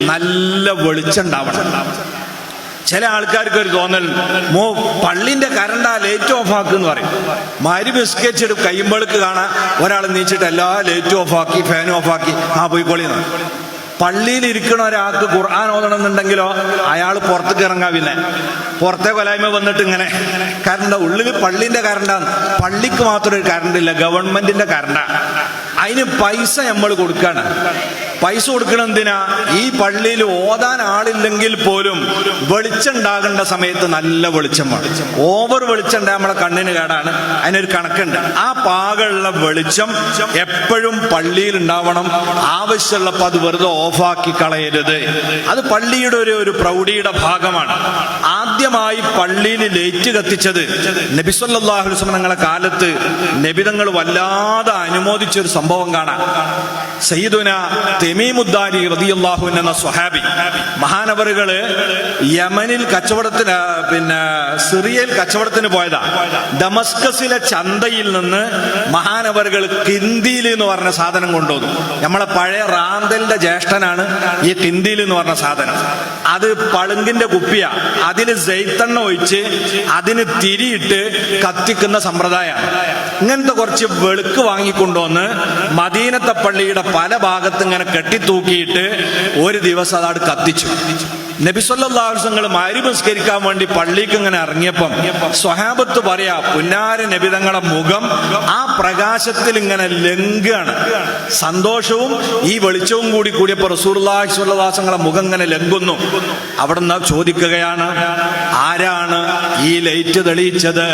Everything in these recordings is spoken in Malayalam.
നല്ല വെളിച്ചം ഉണ്ടാവണം. ചില ആൾക്കാർക്ക് ഒരു തോന്നൽ മോ പള്ളിന്റെ കരണ്ട ലൈറ്റ് ഓഫ് ആക്കുന്ന് പറയും. മരി ബിസ്കറ്റ് എടുക്കും കയ്യുമ്പോൾക്ക് കാണാൻ ഒരാൾ നീച്ചിട്ട് എല്ലാ ലേറ്റ് ഓഫ് ആക്കി ഫാൻ ഓഫ് ആക്കി ആ പോയി പോയിക്കോളിന്ന് പള്ളിയിൽ ഇരിക്കണ ഒരാൾക്ക് ഖുർആൻ ഓതണമെന്നുണ്ടെങ്കിലോ അയാൾ പുറത്തേക്ക് ഇറങ്ങാ പിന്നെ. പുറത്തെ കൊലായ്മ വന്നിട്ട് ഇങ്ങനെ കരണ്ട ഉള്ളിൽ പള്ളിന്റെ കരണ്ടാണ് പള്ളിക്ക് മാത്രം ഒരു കരണ്ട് ഇല്ല ഗവൺമെന്റിന്റെ കരണ്ട. അതിന് പൈസ നമ്മൾ കൊടുക്കാണ്. പൈസ കൊടുക്കണം എന്തിനാ? ഈ പള്ളിയിൽ ഓതാൻ ആളില്ലെങ്കിൽ പോലും വെളിച്ചം ഉണ്ടാകേണ്ട സമയത്ത് നല്ല വെളിച്ചം വേണം. ഓവർ വെളിച്ചം നമ്മളെ കണ്ണിന് കേടാണ്. അതിനൊരു കണക്കുണ്ട്. ആ പാകമുള്ള വെളിച്ചം എപ്പോഴും പള്ളിയിൽ ഉണ്ടാവണം. ആവശ്യമുള്ളപ്പോൾ അത് വെറുതെ ഓഫാക്കി കളയരുത്. അത് പള്ളിയുടെ ഒരു ഒരു പ്രൗഢിയുടെ ഭാഗമാണ്. ആദ്യമായി പള്ളിയിൽ ലേറ്റ് കത്തിച്ചത് നബിസ്വല്ലാഹു നിങ്ങളെ കാലത്ത് നബിതങ്ങൾ വല്ലാതെ അനുമോദിച്ച ഒരു സംഭവം കാണാം. സയ്യിദുന തെമീമുദ്ദാരി റതിയല്ലാഹു എന്ന സ്വഹാബി മഹാനവറുകൾ യമനിൽ കച്ചവടത്തിന് പിന്നെ സിറിയയിൽ കച്ചവടത്തിന് പോയതാ. ഡമസ്കസിലെ ചന്തയിൽ നിന്ന് മഹാനവറുകൾ കിന്തിയിൽ എന്ന് പറഞ്ഞ സാധനം കൊണ്ടുവന്നു. നമ്മളെ പഴയ റാന്തലിന്റെ ജ്യേഷ്ഠനാണ് ഈ കിന്തിയിൽ എന്ന് പറഞ്ഞ സാധനം. അത് പളുങ്കിന്റെ കുപ്പിയ. അതിൽ ജെയ്ത്തെണ്ണ ഒഴിച്ച് അതിന് തിരിയിട്ട് കത്തിക്കുന്ന സമ്പ്രദായമാണ്. ഇങ്ങനത്തെ കുറച്ച് വെളുക്ക് വാങ്ങിക്കൊണ്ടുവന്ന് മദീനത്തെ പള്ളിയുടെ പല ഭാഗത്ത് ഇങ്ങനെ കെട്ടിത്തൂക്കിയിട്ട് ഒരു ദിവസം അതാട് കത്തിച്ചു. നബിസ്വല്ലാസങ്ങൾ മാരി പുസ്കരിക്കാൻ വേണ്ടി പള്ളിക്ക് ഇങ്ങനെ ഇറങ്ങിയപ്പം സ്വഹാബത്ത് പറയാ പുന്നാര നബിതങ്ങളുടെ മുഖം ആ പ്രകാശത്തിൽ ഇങ്ങനെ ലങ്കാണ് സന്തോഷവും ഈ വെളിച്ചവും കൂടി കൂടിയപ്പോ റസൂർലാഹി മുഖം ഇങ്ങനെ ലങ്കുന്നു അവിടെ നിന്ന് ചോദിക്കുകയാണ് ആരാണ് ഈ ലൈറ്റ് തെളിയിച്ചത്?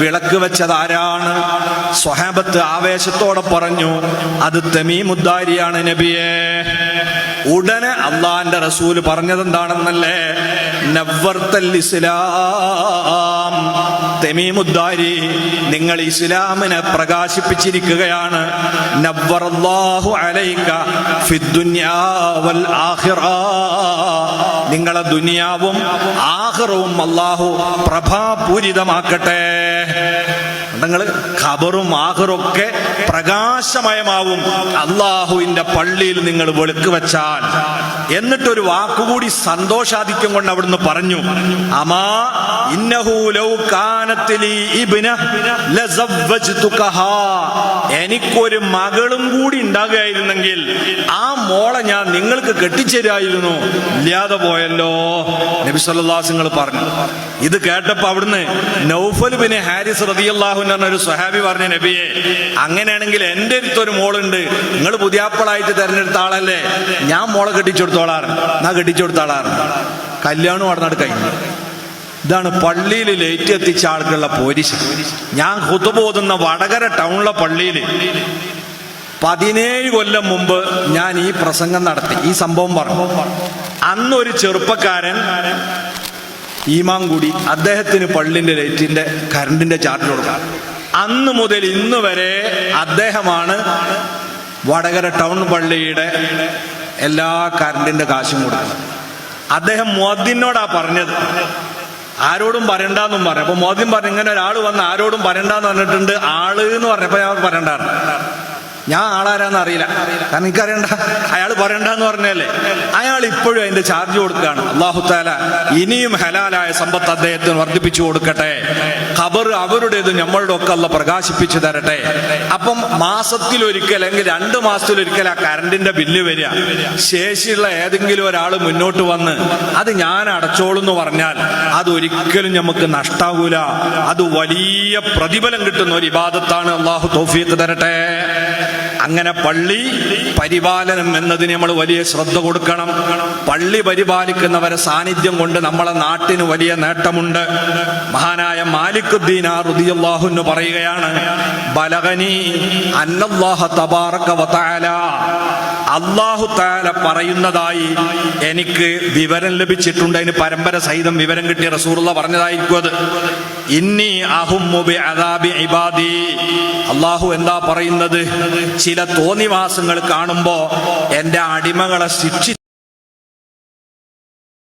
വിളക്ക് വെച്ചത് ആരാണ്? സ്വഹാബത്ത് ആവേശത്തോടെ പറഞ്ഞു അത് തെമീമുദ്ദാരിയാണ് നബിയെ. ഉടനെ അള്ളാന്റെ റസൂൽ പറഞ്ഞതെന്താണെന്നല്ലേ? നവ്വർത്തൽ ഇസ്ലാം. തെമീമുദ്ദാരി നിങ്ങൾ ഇസ്ലാമിനെ പ്രകാശിപ്പിച്ചിരിക്കുകയാണ്. അലൈക നിങ്ങളെ ദുനിയാവും ആഹ്റവും അള്ളാഹു പ്രഭാപൂരിതമാക്കട്ടെ. നിങ്ങൾ ഖബറും ആഹറും ഒക്കെ പ്രകാശമയമാവും. അള്ളാഹുവിന്റെ പള്ളിയിൽ നിങ്ങൾ വെളുക്ക് വെച്ചാൽ. എന്നിട്ടൊരു വാക്കുകൂടി സന്തോഷാധിക്യം കൊണ്ട് അവിടുന്ന് പറഞ്ഞു. അമാ എനിക്കൊരു മകളും കൂടി ഉണ്ടാകുകയായിരുന്നെങ്കിൽ ആ മോളെ ഞാൻ നിങ്ങൾക്ക് കെട്ടിച്ചേരായിരുന്നു. ഇല്ലാതെ പോയല്ലോ. നബി സല്ലാസുങ്ങൾ പറഞ്ഞു. ഇത് കേട്ടപ്പോ അവിടുന്ന് നൗഫൽ ബിൻ ഹാരിസ് റതിയല്ലാഹു എന്ന ഒരു സ്വഹാബി പറഞ്ഞ നബിയെ അങ്ങനെയാണെങ്കിൽ എന്റെ അടുത്തൊരു മോളുണ്ട്. നിങ്ങൾ പുതിയാപ്പളായിട്ട് തെരഞ്ഞെടുത്ത ആളല്ലേ? ഞാൻ മോളെ കെട്ടിച്ചെടുത്തോളാറ് ഞാൻ കെട്ടിച്ചെടുത്താളാറ് കല്യാണം നടന്നിട്ട് കഴിഞ്ഞു. ഇതാണ് പള്ളിയിൽ ലേറ്റ് എത്തിച്ച ആൾക്കുള്ള പോരിശ ഞാൻ ഹുതുബോധുന്ന വടകര ടൗണിലെ പള്ളിയിൽ. പതിനേഴ് കൊല്ലം മുമ്പ് ഞാൻ ഈ പ്രസംഗം നടത്തി ഈ സംഭവം പറഞ്ഞു. അന്നൊരു ചെറുപ്പക്കാരൻ ഈമാങ്കുടി അദ്ദേഹത്തിന് പള്ളിന്റെ ലൈറ്റിന്റെ കറണ്ടിന്റെ ചാർജ് കൊടുക്കാം. അന്ന് മുതൽ ഇന്ന് വരെ അദ്ദേഹമാണ് വടകര ടൗൺ പള്ളിയുടെ എല്ലാ കറണ്ടിന്റെ കാശും കൊടുക്കുന്നത്. അദ്ദേഹം മോദിനോടാ പറഞ്ഞത്. ആരോടും പറയണ്ടെന്നും പറഞ്ഞു. അപ്പൊ മോദിൻ പറഞ്ഞു ഇങ്ങനെ ഒരാൾ വന്ന് ആരോടും പറയണ്ടെന്ന് പറഞ്ഞിട്ടുണ്ട് ആൾ എന്ന് പറഞ്ഞപ്പോ ഞാൻ പറയണ്ടാണ് ഞാൻ ആളാരാന്ന് അറിയില്ല. കാരണം എനിക്കറിയണ്ട. അയാൾ പറയണ്ടെന്ന് പറഞ്ഞല്ലേ? അയാൾ ഇപ്പോഴും അതിന്റെ ചാർജ് കൊടുക്കുകയാണ്. അള്ളാഹുത്താല ഇനിയും ഹലാലായ സമ്പത്ത് അദ്ദേഹത്തിന് വർദ്ധിപ്പിച്ചു കൊടുക്കട്ടെ. ഖബർ അവരുടേത് നമ്മളുടെ ഒക്കെ അല്ല പ്രകാശിപ്പിച്ചു തരട്ടെ. അപ്പം മാസത്തിലൊരിക്കൽ അല്ലെങ്കിൽ രണ്ട് മാസത്തിലൊരിക്കൽ ആ കറണ്ടിന്റെ ബില്ല് വരിക. ശേഷിയുള്ള ഏതെങ്കിലും ഒരാൾ മുന്നോട്ട് വന്ന് അത് ഞാൻ അടച്ചോളൂ എന്ന് പറഞ്ഞാൽ അത് ഒരിക്കലും നമുക്ക് നഷ്ടാവൂല. അത് വലിയ പ്രതിഫലം കിട്ടുന്ന ഒരു ഇബാദത്താണ്. അള്ളാഹു തോഫിയത്ത് തരട്ടെ. അങ്ങനെ പള്ളി പരിപാലനം എന്നതിന് നമ്മൾ വലിയ ശ്രദ്ധ കൊടുക്കണം. പള്ളി പരിപാലിക്കുന്നവരെ സാന്നിധ്യം കൊണ്ട് നമ്മളെ നാട്ടിന് വലിയ നേട്ടമുണ്ട്. മഹാനായ മാലിക്കുദ്ദീൻ റുദിയല്ലാഹുന്ന് പറയുകയാണ് ബലകനി അന്നല്ലാഹ തബാറക്ക അള്ളാഹു താല പറയുന്നതായി എനിക്ക് വിവരം ലഭിച്ചിട്ടുണ്ട്. അതിന് പരമ്പര സഹിതം വിവരം കിട്ടിയ റസൂറുള്ള പറഞ്ഞതായിരിക്കും അത്. ഇന്നി അദാബി ഇബാദി. അള്ളാഹു എന്താ പറയുന്നത്? ചില തോന്നിവാസങ്ങൾ കാണുമ്പോ എന്റെ അടിമകളെ ശിക്ഷി